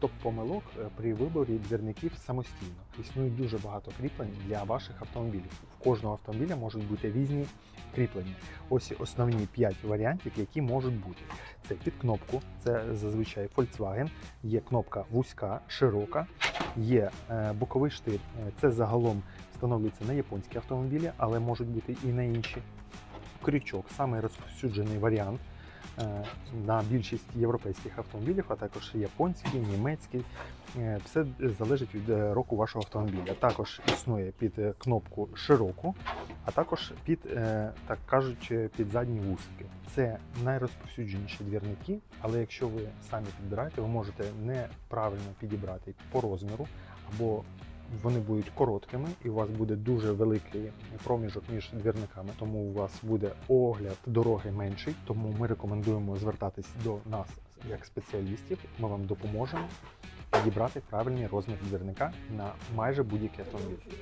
Топ помилок е, при виборі двірників самостійно. Існує дуже багато кріплень для ваших автомобілів. В кожного автомобіля можуть бути різні кріплення. Ось основні 5 варіантів, які можуть бути. Це під кнопку, це зазвичай Volkswagen, є кнопка вузька, широка, є е, боковий штир. Е, Це загалом встановлюється на японські автомобілі, але можуть бути і на інші. Крючок, самий розповсюджений варіант на більшість європейських автомобілів, а також японський, німецький. Е, Все залежить від е, року вашого автомобіля. Також існує під е, кнопку широку, а також під, е, так кажучи, під задні вусики. Це найрозповсюдженіші двірники, але якщо ви самі підбираєте, ви можете неправильно підібрати по розміру або вони будуть короткими, і у вас буде дуже великий проміжок між двірниками, тому у вас буде огляд дороги менший. Тому ми рекомендуємо звертатись до нас як спеціалістів. Ми вам допоможемо підібрати правильний розмір двірника на майже будь-який автомобіль.